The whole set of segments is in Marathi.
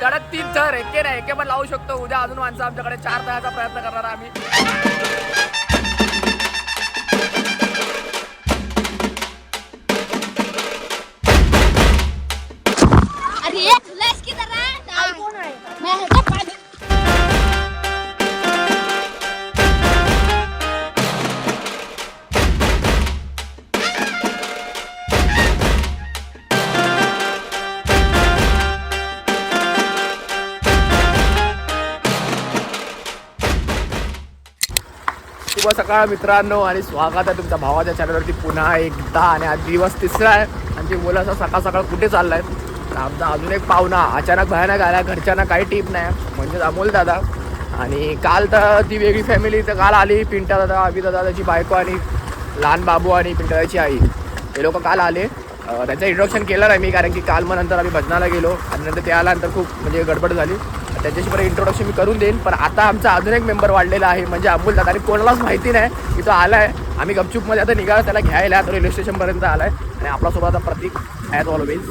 कडक तीन थर एके नाही एके पण लावू शकतो. उद्या अजून माणसं आमच्याकडे चार तहाचा प्रयत्न करणार आम्ही. शुभ सकाळ मित्रांनो आणि स्वागत आहे तुमच्या भावाच्या चॅनलवरती पुन्हा एकदा आणि आज दिवस तिसरा आहे. आणि ती मुलं असं सकाळ सकाळ कुठे चाललाय? तर आमचा अजून एक पाहुणा अचानक भयानक आला. घरच्यांना काही टीप नाही. म्हणजेच अमोल दादा. आणि काल तर ती वेगळी फॅमिली तर काल आली पिंटा दादा अभि दादा त्याची बायको आणि लहान बाबू आणि पिंटा आई. ते लोक काल आले. त्यांचं इंट्रोडक्शन केलं नाही मी कारण की काल मग नंतर आम्ही भजनाला गेलो. आणि नंतर ते आल्यानंतर खूप म्हणजे गडबड झाली. त्याच्याशी परत इंट्रोडक्शन मी करून देईन. पण आता आमचा अजून एक मेंबर वाढलेला आहे म्हणजे अमोल दादा आणि कोणालाच माहिती नाही की तो आलाय. आम्ही गपचूपमध्ये आता निघाला त्याला घ्यायला तो रेल्वे स्टेशनपर्यंत आलाय. आणि आपल्यासोबत आता प्रतीक ॲज ऑलवेज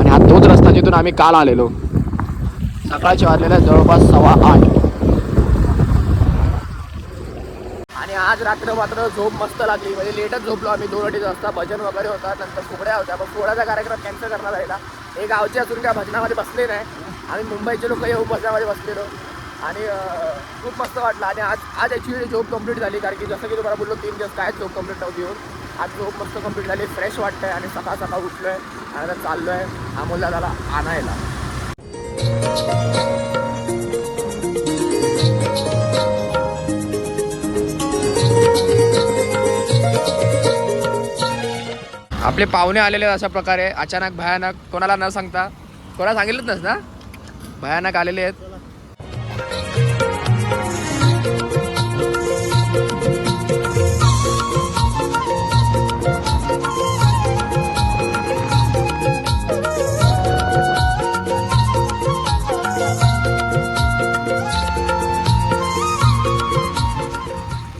आणि हा तोच रस्ता जिथून आम्ही काल आलेलो. सकाळचे वाजलेला आहे जवळपास सव्वा आठ. आणि आज रात्र मात्र झोप मस्त लागली. म्हणजे लेटच झोपलो आम्ही. दोन अडीच वाजता भजन वगैरे होता नंतर फुगड्या होत्या. पण सोहळ्याचा कार्यक्रम कॅन्सल करण्यात आलेला हे गावचे असून काय भजनामध्ये बसले नाही. आम्ही मुंबईचे लोक येऊ भजनामध्ये बसलेलो. आणि खूप मस्त वाटलं. आणि आज आज ॲक्च्युली झोप कंप्लीट झाली. कारण की जसं की तुम्हाला बोललो तीन दिवस काय झोप कंप्लीट नव्हती येऊन. आज झोप मस्त कंप्लीट झाली. फ्रेश वाटतंय. आणि सकाळ सकाळ उठलो आहे आणि आता चाललो आहे अमोलला त्याला आणायला. आपले पाहुणे आलेले अशा प्रकारे. अचानक भयानक. कोणाला न सांगता. कोणाला सांगितलंच नस ना भयानक आलेले आहेत.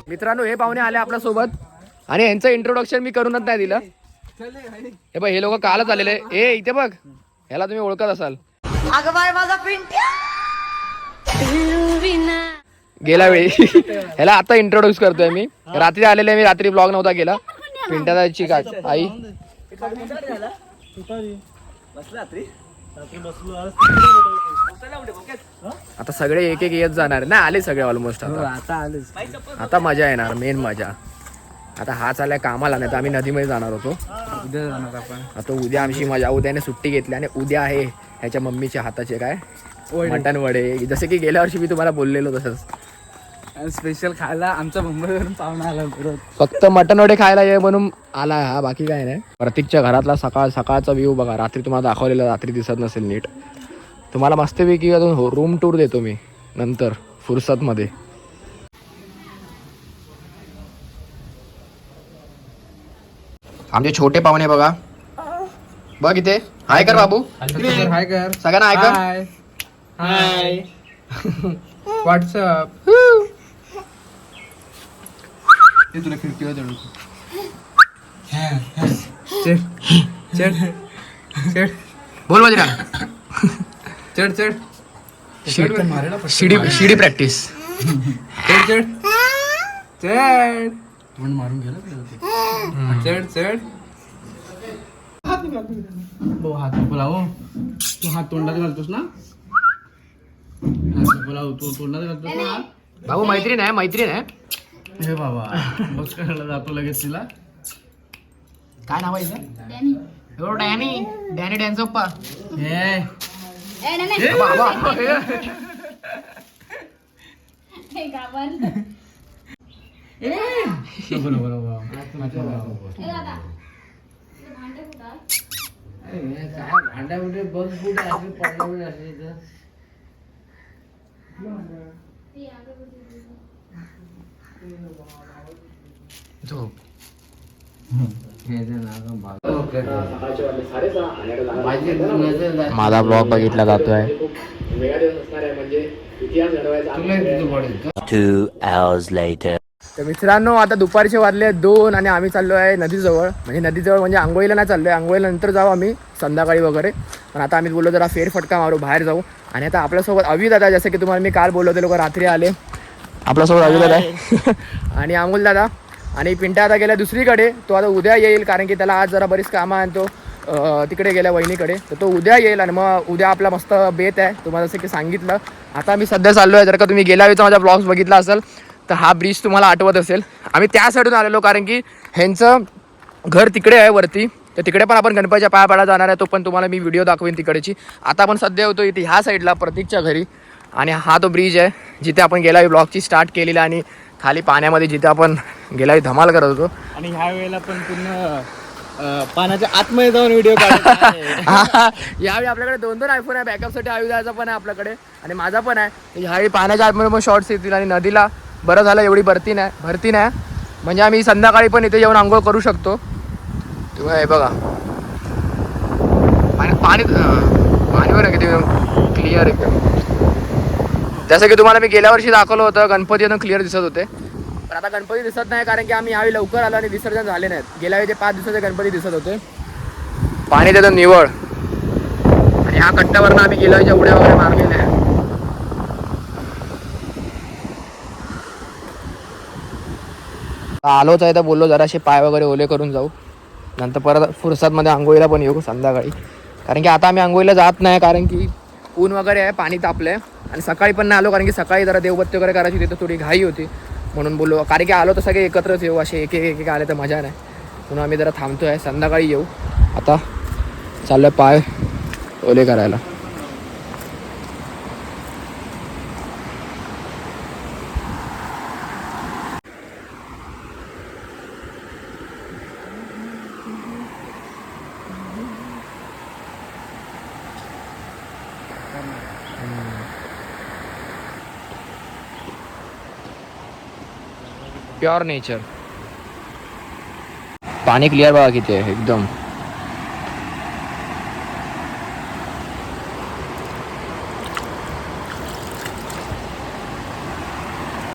मित्रांनो हे पाहुणे आले आपल्यासोबत. आणि यांचं इंट्रोडक्शन मी करूनच नाही दिलं. हे बघ हे लोक कालच आलेले. ए इथे बघ. ह्याला तुम्ही ओळखत असाल. गेल्या वेळी. ह्याला आता इंट्रोड्यूस करतोय मी. रात्री आलेले मी रात्री ब्लॉग नव्हता केला. पिंटाची का आई? आता सगळे एक एक येत जाणार. नाही आले सगळे ऑलमोस्ट आता. आता मजा येणार मेन मजा. आता हा चाललाय कामाला नाही तर आम्ही नदीमध्ये जाणार होतो. उद्या जाणार आपण. आता उद्या आमची मजा उद्याने सुट्टी घेतली आणि उद्या आहे. ह्याच्या मम्मीच्या हाताचे काय? मटण वडे. जसे की गेल्या वर्षी मी तुम्हाला बोललेलो तसंच. स्पेशल खायला आमच्या मुंबईवरून पाहुणा आला परत. फक्त मटण वडे खायला ये म्हणून आला हा बाकी काय नाही. प्रतीकच्या घरातला सकाळ सकाळचा व्ह्यू बघा. रात्री तुम्हाला दाखवलेला रात्री दिसत नसेल नीट. तुम्हाला मस्तपैकी अजून रूम टूर देतो मी नंतर फुरसतमध्ये. आमचे छोटे पाहुणे बघा. बघ इथे. हाय कर बाबू. हाय कर. सगळ्यांना हाय कर. हाय. हाय. What's up. ते तुला खिडकीवर चढू चढ चढ चढ बोल माझी चढ चढ शिडी शिडी प्रॅक्टिस. चढ चढ चढ मारून गेला चढ चढ भाऊ हात नको लावू तू हात तोंडात घालतोस ना? हात नको लावू तू तोंडात घालतोस ना? बाबू मैत्रीण आहे मैत्रीण आहे. हे बाबा बघ करायला जातो लगेच तिला. काय नाव आहे? हो डॅनी. डॅनी डॅन्सोप्पा. हे. ए नाही, नाही बाबा हे घाबरलं. नको नको कुठं माझा ब्लॉग बघितला जातोय. वेगळा दिवस असणार तर मित्रांनो आता दुपारचे वाजले दोन आणि आम्ही चाललो आहे नदीजवळ. म्हणजे नदीजवळ म्हणजे आंघोळीला नाही चाललो आहे आंघोळीला नंतर जाऊ आम्ही संध्याकाळी वगैरे. पण आता आम्ही बोललो जरा फेरफटका मारू बाहेर जाऊ. आणि आता आपल्यासोबत अवी दादा जसं की तुम्हाला मी काल बोललो ते लोक रात्री आले. आपल्यासोबत अवी दादा आहे. आणि अमोल दादा आणि पिंट्या आता गेला दुसरीकडे. तो आता उद्या येईल कारण की त्याला आज जरा बरीच कामं आहे आणि तो तिकडे गेल्या वहिनीकडे. तर तो उद्या येईल आणि मग उद्या आपला मस्त बेत आहे तुम्हाला जसं की सांगितलं. आता मी सध्या चाललो आहे जर का तुम्ही गेल्या वेळेचा माझा ब्लॉग्स बघितला असेल तर हा ब्रिज तुम्हाला आठवत असेल. आम्ही त्या साईडून आलेलो कारण की ह्यांचं घर तिकडे आहे वरती. तर तिकडे पण आपण गणपतीच्या पाया पडायला जाणार आहे तो पण तुम्हाला मी व्हिडिओ दाखवेन तिकडची. आता आपण सध्या होतो इथे ह्या साईडला प्रतीकच्या घरी. आणि हा तो ब्रिज आहे जिथे आपण गेला ब्लॉगची स्टार्ट केलेला आणि खाली पाण्यामध्ये जिथे आपण गेला धमाल करत होतो. आणि ह्या वेळेला पण पूर्ण पाण्याच्या आतमध्ये जाऊन व्हिडिओ. हा, यावेळी आपल्याकडे दोन दोन आयफोन आहे. बॅकअपसाठी आयुधाचा पण आहे आपल्याकडे. आणि माझा पण आहे. ह्यावेळी पाण्याच्या आतमध्ये पण शॉर्ट्स येतील आणि नदीला बरं झालं एवढी भरती नाही भरती नाही. म्हणजे आम्ही संध्याकाळी पण इथे येऊन आंघोळ करू शकतो. तेव्हा हे बघा. आणि पाणी पाणी बरं किती क्लिअर एकदम. जसं की तुम्हाला मी गेल्या वर्षी दाखवलं होतं गणपती एकदम क्लिअर दिसत होते. पण आता गणपती दिसत नाही कारण की आम्ही यावेळी लवकर आलो आणि विसर्जन झाले नाहीत. गेल्या वेळी ते पाच दिवसाचे गणपती दिसत होते. पाणी त्याचं निवळ आणि ह्या कट्ट्यावरनं आम्ही गेल्या वेळेच्या उड्या वगैरे मारलेल्या आहेत. आलोच आहे तर बोललो जराशे पाय वगैरे ओले करून जाऊ. नंतर परत फुरसातमध्ये आंघोळीला पण येऊ संध्याकाळी. कारण की आता आम्ही आंघोळीला जात नाही कारण की ऊन वगैरे आहे पाणी तापलं आहे आणि सकाळी पण नाही आलो कारण की सकाळी जरा देवबत्ती वगैरे करायची तिथं थोडी घाई होती. म्हणून बोललो कारण की आलो तर सगळे एकत्रच येऊ असे एक एक एक एक आले तर मजा नाही. म्हणून आम्ही जरा थांबतो आहे संध्याकाळी येऊ. आता चाललं पाय ओले करायला. प्युअर नेचर पाणी क्लिअर बघा किती आहे एकदम.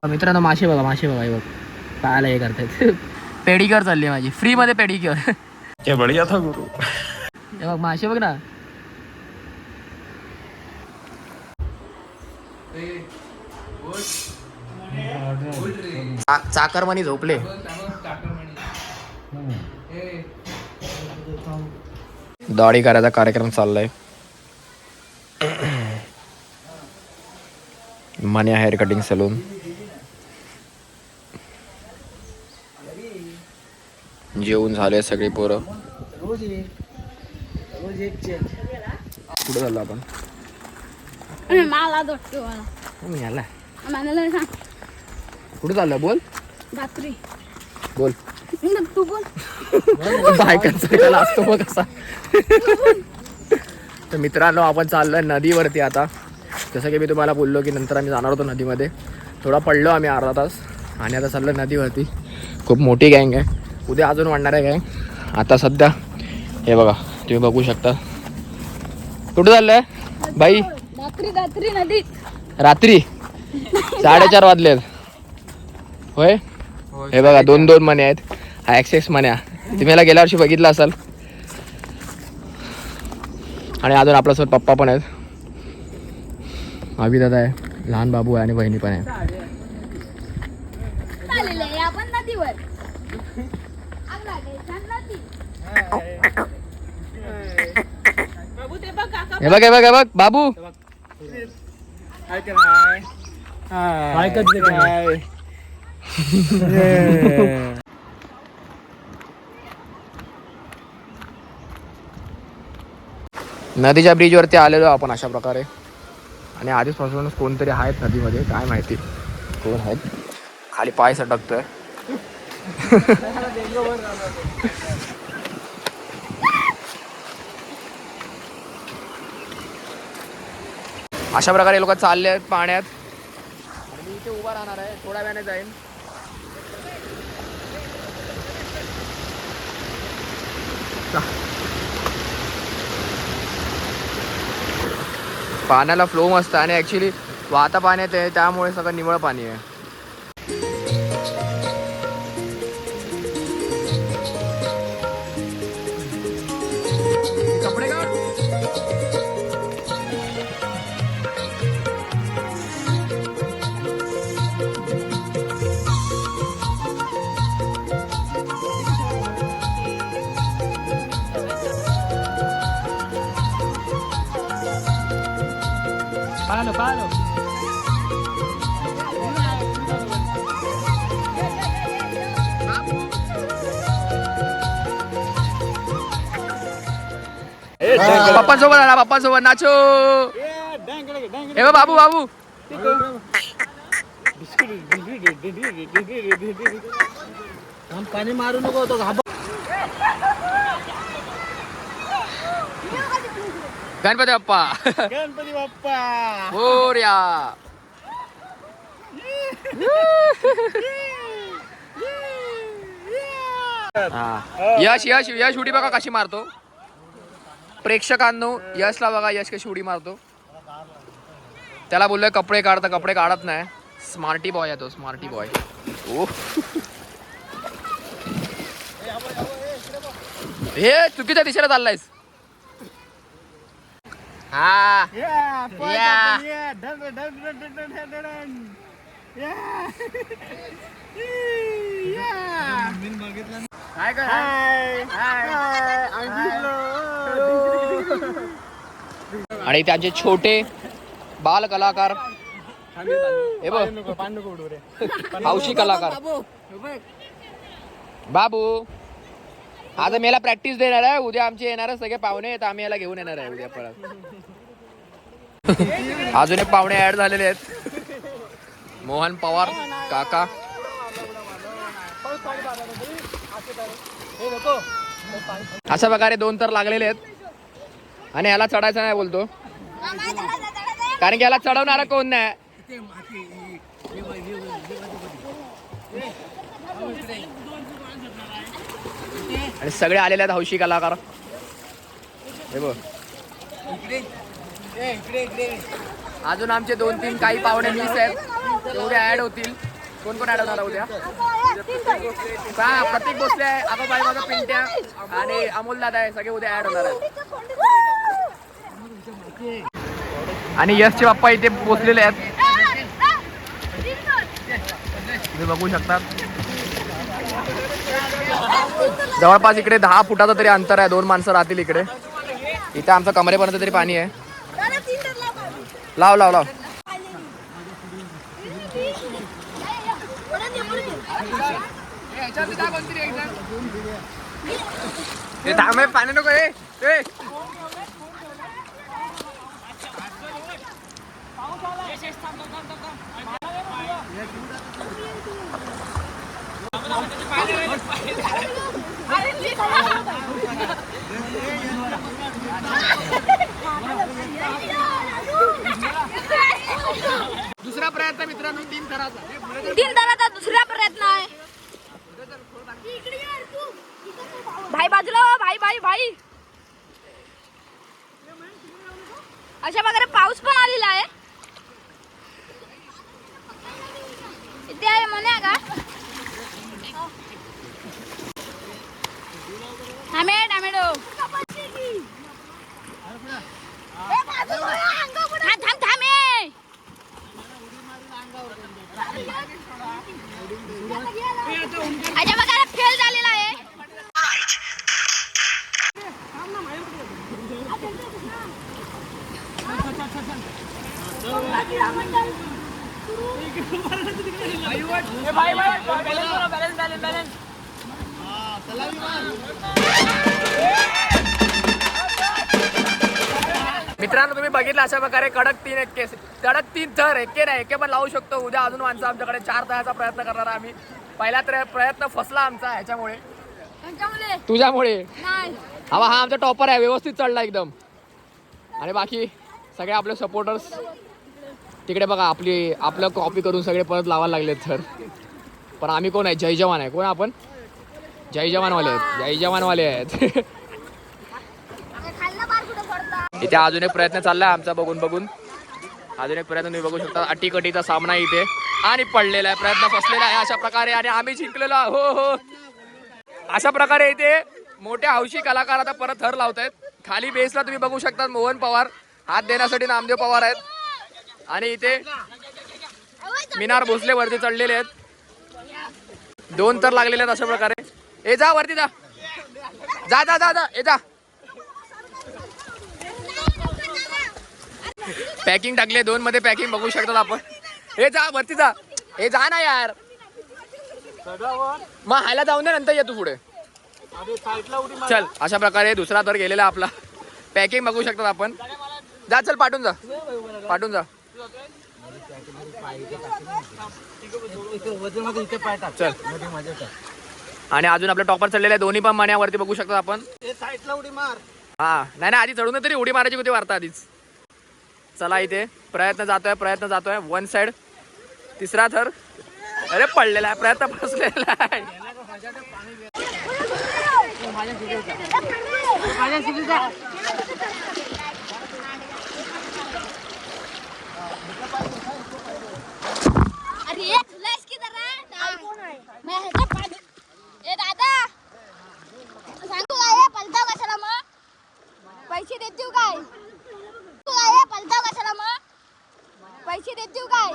मित्रांनो मासे बघा मासे बघा हे बघ. पाहायला हे करतायत. पेडिक्युअर चालली आहे माझी. फ्री मध्ये पेडिक्युअर क्या बढ़िया था गुरु. हे बघ मासे बघ ना. चाकर मनी झोपले. दाढी करायचा कार्यक्रम चाललाय. Manya hair cutting salon. जेवून झाले सगळी पोरं. कुठं झालं आपण? मला दोटतो मला मी आला मला सांग कुठं चाललं बोल. रात्री बोल. तू बोल. बायकांचा असतो बघ कसा. तर मित्रांनो आपण चाललोय नदीवरती आता. जसं की मी तुम्हाला बोललो की नंतर आम्ही जाणार होतो नदीमध्ये. थोडा पडलो आम्ही अर्धा तास आणि आता चाललो नदीवरती. खूप मोठी गँग आहे. उद्या अजून वाढणार आहे गँग. आता सध्या हे बघा तुम्ही बघू शकता. कुठं चाललंय? बाई. रात्री रात्री नदीत. रात्री. साडेचार वाजलेत. होय? हे बघा दोन दोन मने आहेत. हा ॲक्सेस मन्या तुम्ही याला गेल्या वर्षी बघितला असाल? आणि अजून आपल्यासोबत पप्पा पण आहेत. दादा आहे लहान बाबू आहे आणि बहिणी पण आहे हे बघ हे बघ हे बघ बाबू. नदीच्या ब्रिजवरती आलेलो आपण अशा प्रकारे. आणि आधीचपासूनच कोणतरी आहेत नदीमध्ये काय माहिती. कोण आहेत? खाली पाय सटकतोय. अशा प्रकारे लोक चालले आहेत पाण्यात. आणि मी इथे उभा राहणार आहे थोड्या वेळाने जाईन. पाण्याला फ्लो मस्त आणि ॲक्च्युली वाहता पाण्यात आहे त्यामुळे सगळं निवळ पाणी आहे. पप्पांसोबत आला पप्पांसोबत नाचो. हे बाबू बाबू. पाणी मारू नको तो गणपती बाप्पा. गणपती बाप्पा. मोर्या हा. यश यश यश उडी बघा कशी मारतो. प्रेक्षकांनो यशला बघा यश कशी उडी मारतो. त्याला बोललोय कपडे काढ तर कपडे काढत नाही. स्मार्टी बॉय आहे तो स्मार्टी बॉय ओ हे चुकीच्या दिशेला चाललायस? हा. या. काय काय आणि त्यांचे छोटे बाल कलाकार. हे बघ. हौशी कलाकार. बाबू आता मी याला प्रॅक्टिस देणार आहे. उद्या आमचे येणार आहे सगळे पाहुणे आहेत. आम्ही याला घेऊन येणार आहे उद्या परत. अजून एक पाहुणे ऍड झालेले आहेत. मोहन पवार काका. अशा प्रकारे दोन तर लागलेले आहेत. आणि याला चढायचं नाही बोलतो. कारण की याला चढवणारा कोण नाही. आणि सगळे आलेले आहेत हौशी कलाकार. हे बघ. अजून आमचे दोन तीन काही पाहुणे मिस आहेत. उद्या ऍड होतील. कोण कोण ऍड होणार उद्या? हा प्रतीक भोसले आहे आबाबाई माझा पिंट्या आणि अमोल दादा आहे. सगळे उद्या ऍड होणार आहेत. आणि यशचे बाप्पा इथे पोचलेले आहेत. तुम्ही बघू शकता जवळपास इकडे दहा फुटाचं तरी अंतर आहे. दोन माणसं राहतील इकडे. इथे आमचं कमरेपर्यंत तरी पाणी आहे. लाव लाव लाव. पाणी नको ए ए. दुसरा प्रयत्न मित्रांनो तीन थराचा. तीन ताराचा दुसरा प्रयत्न आहे. भाई बाजूला हो, भाई भाई भाई. अशा प्रकारे पाऊस पण आलेला आहे इथे आहे म्हणे का टामे टामेडो हा थांब थांबे अशा प्रकारे फेल झालेला आहे मित्रांनो तुम्ही बघितलं अशा प्रकारे कडक तीन एक्के कडक तीन थर एके नाही एके पण लावू शकतो. उद्या अजून माणसं आमच्याकडे चार तयाचा प्रयत्न करणार आहे आम्ही. पहिला तर प्रयत्न फसला आमचा ह्याच्यामुळे. तुझ्यामुळे? नाही. हा हा आमचा टॉपर आहे व्यवस्थित चढला एकदम. आणि बाकी सगळे आपले सपोर्टर्स तिकडे बघा आपली आपलं कॉपी करून सगळे परत लावायला लागलेत सर पण आम्ही कोण आहे? जय जवान आहे. कोण आपण? जय जवानवाले आहेत. जय जवानवाले आहेत. इथे अजून एक प्रयत्न चाललाय आमचा बघून बघून. अजून एक प्रयत्न तुम्ही बघू शकता. अटीकटीचा सामना इथे. आणि पडलेला आहे. प्रयत्न फसलेला आहे अशा प्रकारे. आणि आम्ही जिंकलेलो हो हो. अशा प्रकारे इथे मोठे हौशी कलाकार आता परत थर लावत आहेत खाली बेसला तुम्ही बघू शकता मोहन पवार. हात देण्यासाठी नामदेव पवार आहेत. आणि इथे मिनार भोसले वरती चढलेले आहेत. दोन तर लागलेले आहेत अशा प्रकारे. ए जा वरती जा. जा जा जा जा. ए जा. पॅकिंग टाकले दोन मध्ये पॅकिंग बघू शकतो आपण. हे जा वरती जा. हे जा ना यार. मग हायला जाऊन दे नंतर ये तू पुढे. चल अशा प्रकारे दुसरा तर गेलेला आपला. पॅकिंग बघू शकतात आपण. जा चल पाठवून जा. पाठवून जा. चल. आणि अजून आपलं टॉपर चढलेलं आहे दोन्ही पण मण्यावरती बघू शकतात आपण. हा नाही नाही आधी चढून तरी उडी मारायची होती वार्ता आधीच. चला इथे. प्रयत्न जातोय प्रयत्न जातोय. वन साइड तिसरा थर. अरे पडलेला आहे. प्रयत्न फसलेला आहे अरे तुला इसकी जरा मैं ह्याच्या पाणी ए दादा सांगू काय पलटाव कशाला मग पैसे देतील काय तू काय पलटाव कशाला मग पैसे देतील काय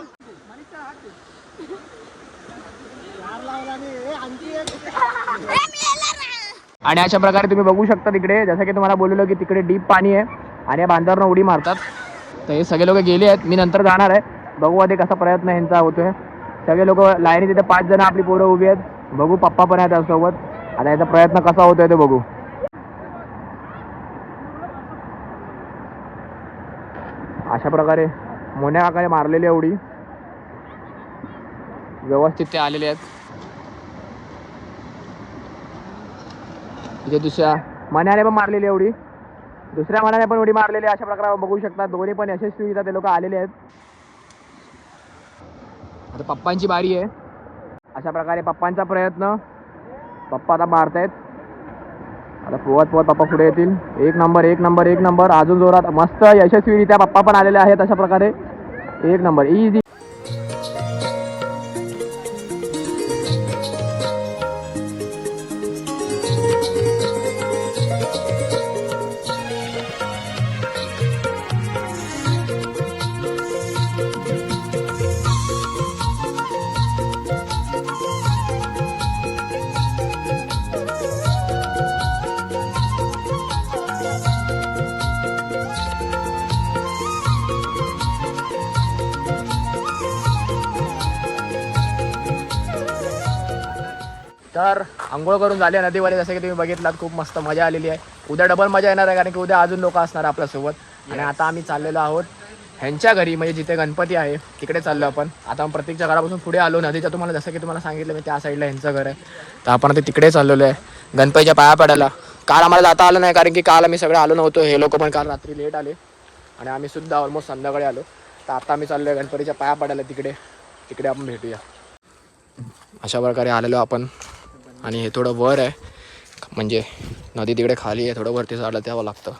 ए, मी येणार नाही. आणि अशा प्रकारे तुम्ही बघू शकता तिकडे जसं की तुम्हाला बोललो की तिकडे डीप पाणी आहे आणि या बांधावरनं उडी मारतात. तर हे सगळे लोक गेले आहेत. मी नंतर जाणार आहे. बघू आधी कसा प्रयत्न यांचा आहे सगळे लोक लाईनी तिथे पाच जण आपली पोरं उभी आहेत. बघू पप्पा पण आहेत त्यासोबत. आता याचा प्रयत्न कसा होतोय ते बघू. अशा प्रकारे मोन्या काकाने मारलेली आहे उडी. व्यवस्थित ते आलेले आहेत. इथे दुसऱ्या मनाने पण मारलेली एवढी. दुसऱ्या मनाने पण उडी मारलेली आहे. अशा प्रकारे बघू शकता दोन्ही पण यशस्वी इथं ते लोक आलेले आहेत. आता पप्पांची बारी आहे. अशा प्रकारे पप्पांचा प्रयत्न. पप्पा आता मारतायत. आता पोहत पोहत पप्पा पुढे येतील. एक नंबर एक नंबर एक नंबर. अजून जोरात मस्त यशस्वीरित्या पप्पा पण आलेले आहेत अशा प्रकारे. एक नंबर इझी आंघोळ करून झाले नदीवाले जसं की तुम्ही बघितलात खूप मस्त मजा आलेली आहे. उद्या डबल मजा येणार आहे कारण की उद्या अजून लोक असणार आपल्यासोबत. आणि आता आम्ही चाललेलो आहोत ह्यांच्या घरी म्हणजे जिथे गणपती आहे तिकडे चाललो आपण. आता आपण प्रत्येकच्या घरापासून पुढे आलो नदीच्या तुम्हाला जसं की तुम्हाला सांगितलं मी त्या साईडला ह्यांचं घर आहे. तर आपण आता तिकडे चाललेलो आहे गणपतीच्या पाया पडायला. काल आम्हाला जाता आलं नाही कारण की काल आम्ही सगळे आलो नव्हतो हे लोक पण काल रात्री लेट आले. आणि आम्ही सुद्धा ऑलमोस्ट संध्याकाळी आलो. तर आता आम्ही चाललो आहे गणपतीच्या पाया पडायला तिकडे. तिकडे आपण भेटूया. अशा प्रकारे आलेलो आपण. आणि हे थोडं वर आहे. म्हणजे नदी तिकडे खाली आहे थोडं वरती चालत द्यावं लागतं.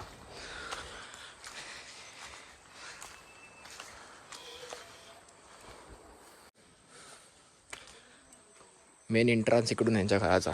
मेन एंट्रान्स इकडून यांच्या घराचा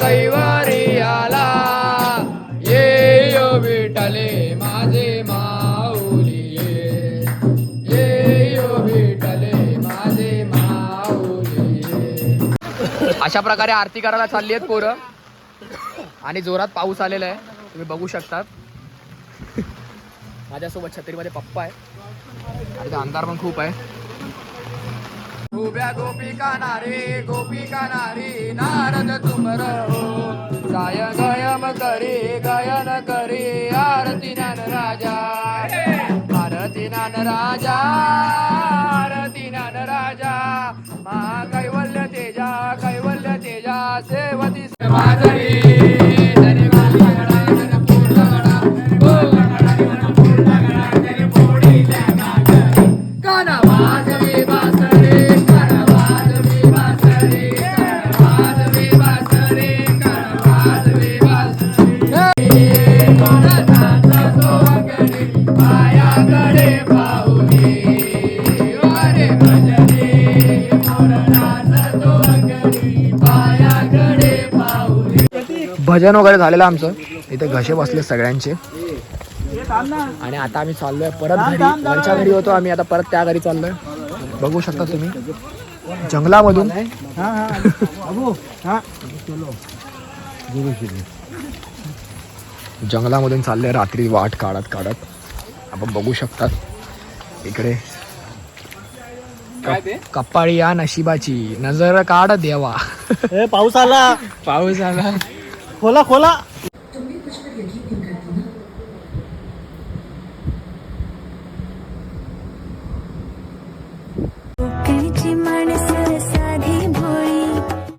कैवारी आला. ये यो विठले माझे माऊली ये. यो विठले माझे माऊली अशा प्रकारे आरती करायला चालली आहेत पोरं. आणि जोरात पाऊस आलेला आहे. तुम्ही बघू शकतात. माझ्यासोबत छत्रीमध्ये पप्पा आहे. आणि अंधार पण खूप आहे. उभ्या गोपिका नारे गोपिका नारी नारद तुमर हो. गाय गयम करी गायन करी आरती नान राजा. आरती नान राजा आरती नान राजा. मा कैवल्य तेजा कैवल्य तेजा सेवती माधवी भजन वगैरे झालेलं आमचं. इथे घसे बसले सगळ्यांचे. आणि आता आम्ही चाललोय परत घरी. वरच्या घरी होतो आम्ही आता परत त्या घरी चाललोय. बघू शकता तुम्ही. जंगलामधून. जंगलामधून चाललोय रात्री वाट काढत काढत. आपण बघू शकतात इकडे. कप्पाळी या नशिबाची. नजर काढ देवा. ए पाऊस आला. पाऊस आला. खोला खोला